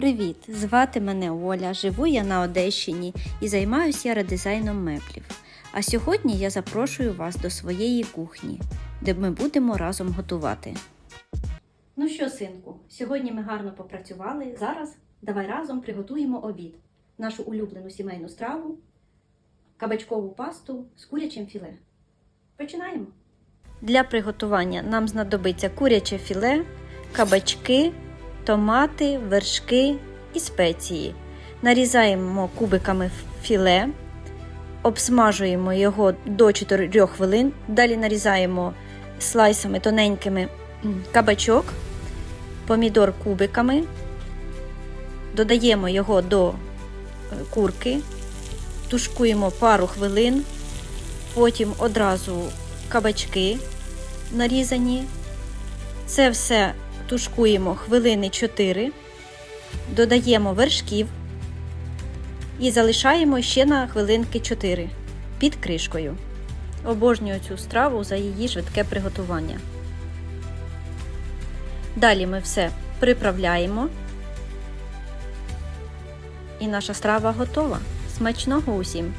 Привіт! Звати мене Оля, живу я на Одещині і займаюся я редизайном меблів. А сьогодні я запрошую вас до своєї кухні, де ми будемо разом готувати. Ну що, синку, сьогодні ми гарно попрацювали. Зараз давай разом приготуємо обід, нашу улюблену сімейну страву, кабачкову пасту з курячим філе. Починаємо. Для приготування нам знадобиться куряче філе, кабачки, томати, вершки і спеції. Нарізаємо кубиками філе, обсмажуємо його до 4 хвилин. Далі нарізаємо слайсами тоненькими кабачок, помідор кубиками, додаємо його до е, курки, тушкуємо пару хвилин, потім одразу кабачки нарізані. Це все тушкуємо хвилини 4, додаємо вершків і залишаємо ще на хвилинки 4 під кришкою. Обожнюю цю страву за її швидке приготування. Далі ми все приправляємо. І наша страва готова. Смачного усім!